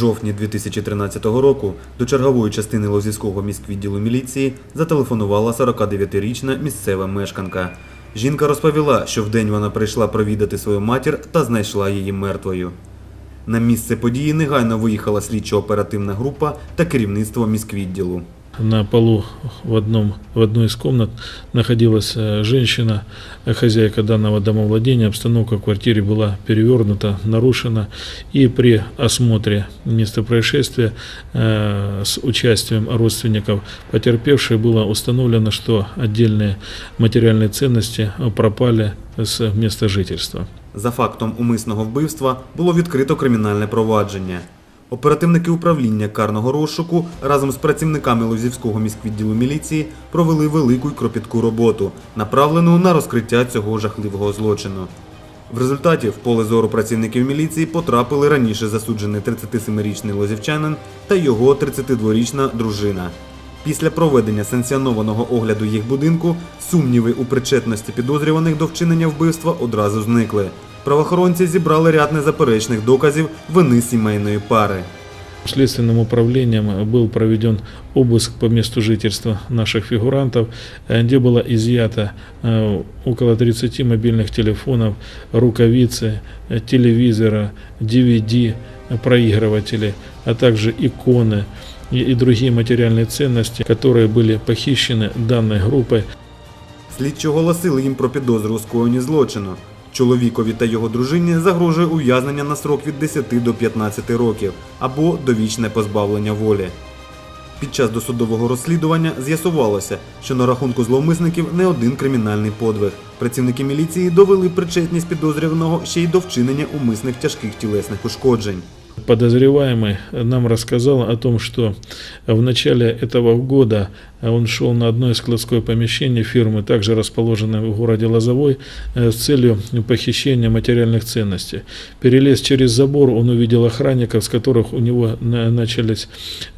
Жовтні 2013 року до чергової частини Лозівського міськвідділу міліції зателефонувала 49-річна місцева мешканка. Жінка розповіла, що вдень вона прийшла провідати свою матір та знайшла її мертвою. На місце події негайно виїхала слідчо-оперативна група та керівництво міськвідділу. На полу в, одном, в одной из комнат находилась э, женщина, э, хозяйка данного домовладения. Обстановка в квартире была перевернута, нарушена. И при осмотре места происшествия э, с участием родственников потерпевшей было установлено, что отдельные материальные ценности э, пропали с места жительства. За фактом умисного вбивства було відкрито кримінальне провадження. Оперативники управління карного розшуку разом з працівниками Лозівського міськвідділу міліції провели велику й кропітку роботу, направлену на розкриття цього жахливого злочину. В результаті в поле зору працівників міліції потрапили раніше засуджений 37-річний лозівчанин та його 32-річна дружина. Після проведення санкціонованого огляду їх будинку сумніви у причетності підозрюваних до вчинення вбивства одразу зникли. Правоохоронці зібрали ряд незаперечних доказів вини сімейної пари. Следственным управлением был проведен обыск по месту жительства наших фигурантов, э, где было изъято э, около 30 мобильных телефонов, рукавицы, э, телевизора, DVD, э, проигрыватели, а также иконы и, и другие материальные ценности, которые были похищены данной группой. Слідчі оголосили їм про підозру у скоєнні злочину. Чоловікові та його дружині загрожує ув'язнення на срок від 10 до 15 років або довічне позбавлення волі. Під час досудового розслідування з'ясувалося, що на рахунку зловмисників не один кримінальний подвиг. Працівники міліції довели причетність підозрюваного ще й до вчинення умисних тяжких тілесних ушкоджень. Подозреваемый нам рассказал о том, что в начале этого года он шел на одно из складское помещение фирмы, также расположенной в городе Лозовой, э, с целью похищения материальных ценностей. Перелез через забор, он увидел охранников, с которых у него на- начались,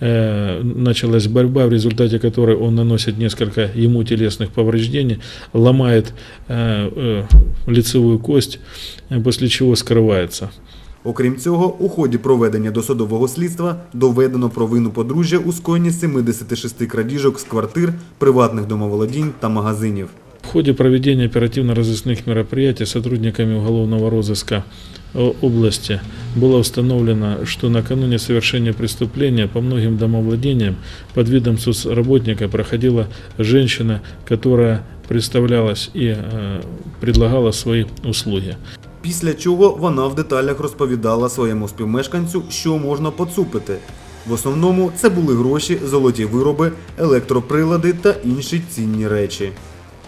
э, началась борьба, в результате которой он наносит несколько ему телесных повреждений, ломает э, лицевую кость, после чего скрывается. Окрім цього, у ході проведення досудового слідства доведено провину подружжя у скоєнні 76 крадіжок з квартир, приватних домоволодінь та магазинів. В ходе проведения оперативно-розыскных мероприятий сотрудниками уголовного розыска о- области было установлено, что накануне совершения преступления по многим домовладениям под видом соцработника проходила женщина, которая представлялась и э, предлагала свои услуги. Після чого вона в деталях розповідала своєму співмешканцю, що можна поцупити. В основному це були гроші, золоті вироби, електроприлади та інші цінні речі.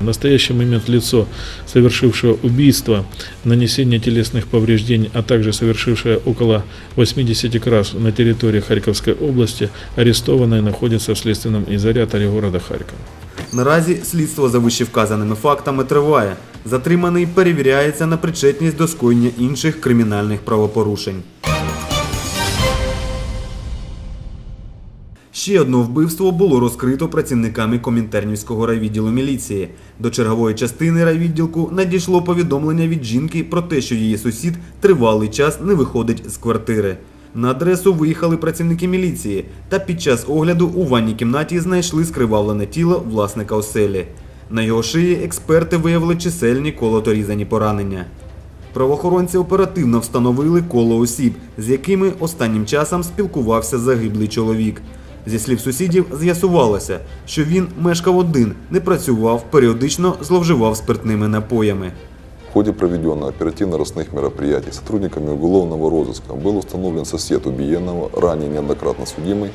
В настоящий момент лицо, совершившее убийство, нанесение телесных повреждений, а также совершившее около 80 краж на территории Харьковской области, арестовано и находится в следственном изоляторе города Харькова. Наразі слідство за вищевказаними фактами триває. Затриманий перевіряється на причетність до скоєння інших кримінальних правопорушень. Ще одне вбивство було розкрито працівниками Комінтернівського райвідділу міліції. До чергової частини райвідділку надійшло повідомлення від жінки про те, що її сусід тривалий час не виходить з квартири. На адресу виїхали працівники міліції та під час огляду у ванній кімнаті знайшли скривавлене тіло власника оселі. На його шиї експерти виявили чисельні колоторізані поранення. Правоохоронці оперативно встановили коло осіб, з якими останнім часом спілкувався загиблий чоловік. Зі слів сусідів, з'ясувалося, що він мешкав один, не працював, періодично зловживав спиртними напоями В ходе проведенных оперативно-розыскных мероприятий сотрудниками уголовного розыска был установлен сосед убиенного, ранее неоднократно судимый,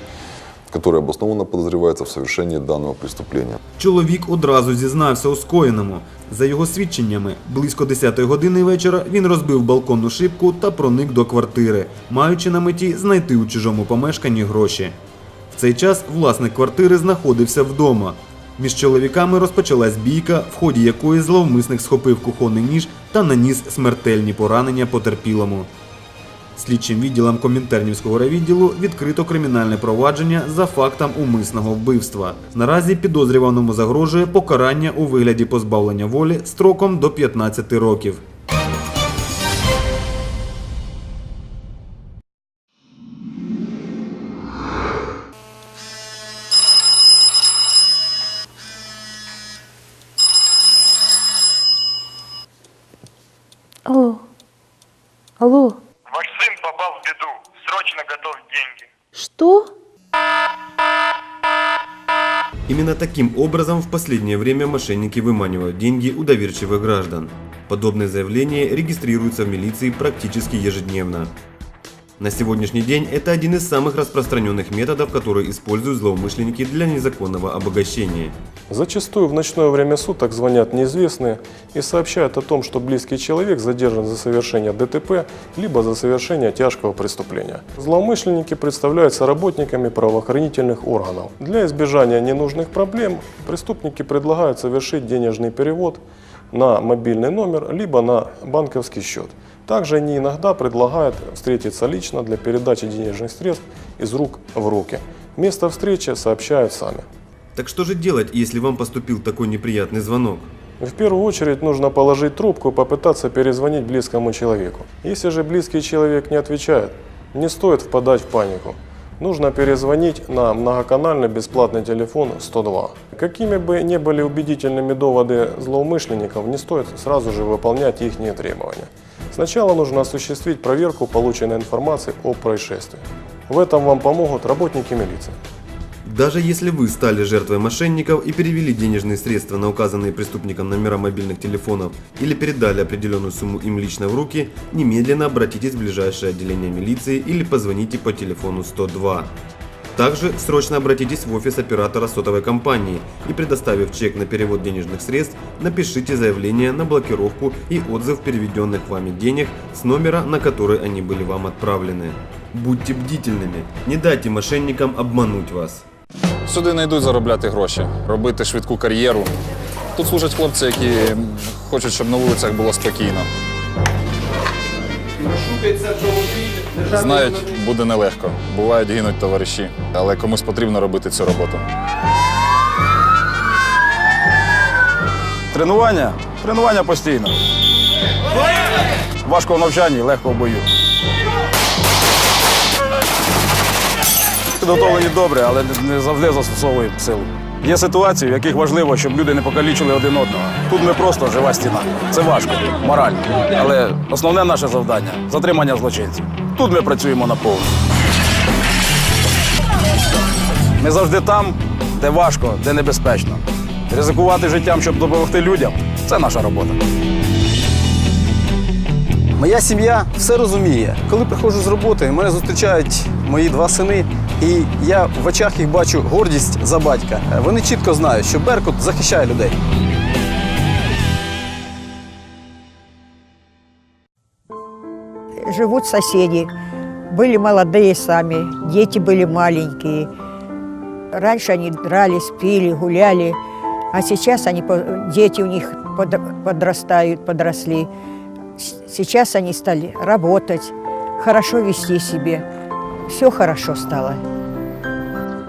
который обоснованно подозревается в совершении данного преступления. Чоловік одразу зізнався у скоєному. За його свідченнями, близько 10 години вечора він розбив балконну шибку та проник до квартири, маючи на меті знайти у чужому помешканні гроші. В цей час власник квартири знаходився вдома. Між чоловіками розпочалась бійка, в ході якої зловмисник схопив кухонний ніж та наніс смертельні поранення потерпілому. Слідчим відділом Комінтернівського райвідділу відкрито кримінальне провадження за фактом умисного вбивства. Наразі підозрюваному загрожує покарання у вигляді позбавлення волі строком до 15 років. Алло. Алло. Ваш сын попал в беду. Срочно готов деньги. Что? Именно таким образом в последнее время мошенники выманивают деньги у доверчивых граждан. Подобные заявления регистрируются в милиции практически ежедневно. На сегодняшний день это один из самых распространенных методов, которые используют злоумышленники для незаконного обогащения. Зачастую в ночное время суток звонят неизвестные и сообщают о том, что близкий человек задержан за совершение ДТП либо за совершение тяжкого преступления. Злоумышленники представляются работниками правоохранительных органов. Для избежания ненужных проблем преступники предлагают совершить денежный перевод на мобильный номер либо на банковский счет. Также они иногда предлагают встретиться лично для передачи денежных средств из рук в руки. Место встречи сообщают сами. Так что же делать, если вам поступил такой неприятный звонок? В первую очередь нужно положить трубку и попытаться перезвонить близкому человеку. Если же близкий человек не отвечает, не стоит впадать в панику. Нужно перезвонить на многоканальный бесплатный телефон 102. Какими бы ни были убедительными доводы злоумышленников, не стоит сразу же выполнять их требования. Сначала нужно осуществить проверку полученной информации о происшествии. В этом вам помогут работники милиции. Даже если вы стали жертвой мошенников и перевели денежные средства на указанные преступником номера мобильных телефонов или передали определенную сумму им лично в руки, немедленно обратитесь в ближайшее отделение милиции или позвоните по телефону 102. Также срочно обратитесь в офис оператора сотовой компании и предоставив чек на перевод денежных средств, напишите заявление на блокировку и отзыв переведенных вами денег с номера, на который они были вам отправлены. Будьте бдительными, не дайте мошенникам обмануть вас. Сюди не йдуть заробляти гроші, робити швидку кар'єру. Тут служать хлопці, які хочуть, щоб на вулицях було спокійно. Знають, буде нелегко. Бувають гинуть товариші, але комусь потрібно робити цю роботу. Тренування? Тренування постійно. Важко в навчанні, легко в бою. Підготовлені добре, але не завжди застосовуємо силу. Є ситуації, в яких важливо, щоб люди не покалічили один одного. Тут ми просто жива стіна. Це важко, морально. Але основне наше завдання затримання злочинців. Тут ми працюємо на повну. Ми завжди там, де важко, де небезпечно. Ризикувати життям, щоб допомогти людям це наша робота. Моя сім'я все розуміє. Коли приходжу з роботи, мене зустрічають мої два сини, і я в очах їх бачу гордість за батька. Вони чітко знають, що Беркут захищає людей. живут соседи. Были молодые сами, дети были маленькие. Раньше они дрались, пили, гуляли, а сейчас они, по- дети у них под- подрастают, подросли. Сейчас они стали работать, хорошо вести себе. Все хорошо стало.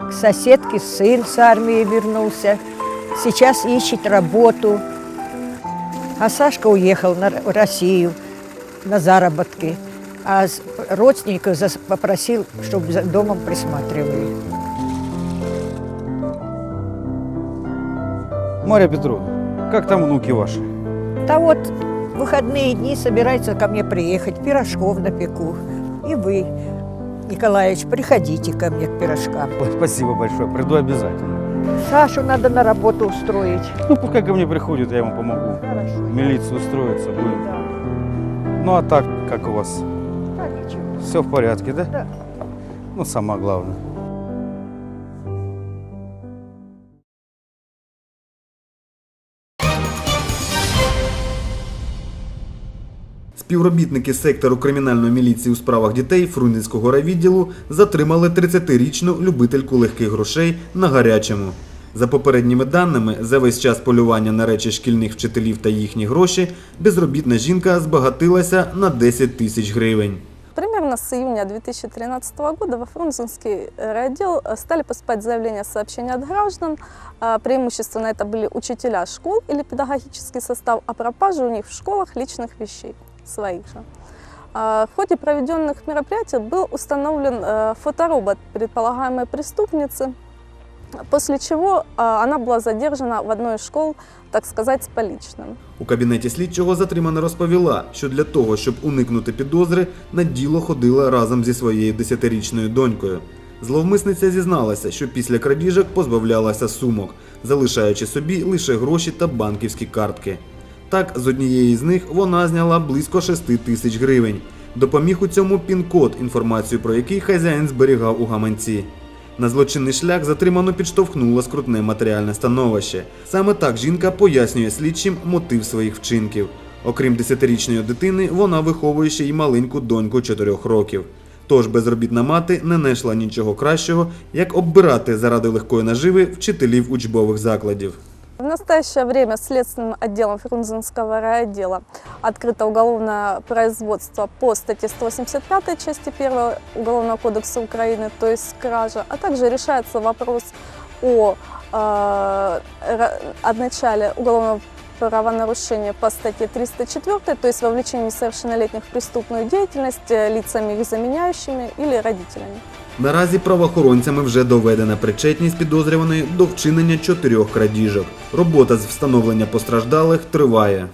К соседке сын с армии вернулся, сейчас ищет работу. А Сашка уехал на Россию на заработки, а родственников попросил, чтобы за домом присматривали. Марья Петровна, как там внуки ваши? Да вот выходные дни собираются ко мне приехать, пирожков напеку. И вы, Николаевич, приходите ко мне к пирожкам. Ой, Спасибо большое, приду обязательно. Сашу надо на работу устроить. Ну, пускай ко мне приходит, я ему помогу. Хорошо. В милицию устроиться будет. Да. Ну, а так, как у вас? Да, ничего. Все в порядке, да? Да. Ну, самое главное. Співробітники сектору кримінальної міліції у справах дітей Фрунзенського райвідділу затримали 30-річну любительку легких грошей на гарячому. За попередніми даними, за весь час полювання на речі шкільних вчителів та їхні гроші, безробітна жінка збагатилася на 10 тисяч гривень. Примерно с июня 2013 года во Фрунзенский райотдел э, стали поступать заявления сообщения от граждан. А, Преимущественно это были учителя школ или педагогический состав, о пропаже у них в школах личных вещей, своих же. А, В ходе проведенных мероприятий был установлен э, фоторобот предполагаемой преступницы. после чего а, она была задержана в одной из школ, так сказать, с поличным. У кабінеті слідчого затримана розповіла, що для того, щоб уникнути підозри, на діло ходила разом зі своєю десятирічною донькою. Зловмисниця зізналася, що після крадіжок позбавлялася сумок, залишаючи собі лише гроші та банківські картки. Так, з однієї з них вона зняла близько 6 тисяч гривень. Допоміг у цьому пін-код, інформацію про який хазяїн зберігав у гаманці. На злочинний шлях затримано підштовхнуло скрутне матеріальне становище. Саме так жінка пояснює слідчим мотив своїх вчинків. Окрім десятирічної дитини, вона виховує ще й маленьку доньку 4 років. Тож безробітна мати не знайшла нічого кращого, як оббирати заради легкої наживи вчителів учбових закладів. В настоящее время Следственным отделом Фрунзенского райотдела открыто уголовное производство по статье 185 части 1 Уголовного кодекса Украины, то есть кража, а также решается вопрос о, э, о начале уголовного правонарушения по статье 304, то есть вовлечении несовершеннолетних в преступную деятельность э, лицами их заменяющими или родителями. Наразі правоохоронцями вже доведена причетність підозрюваної до вчинення чотирьох крадіжок. Робота з встановлення постраждалих триває.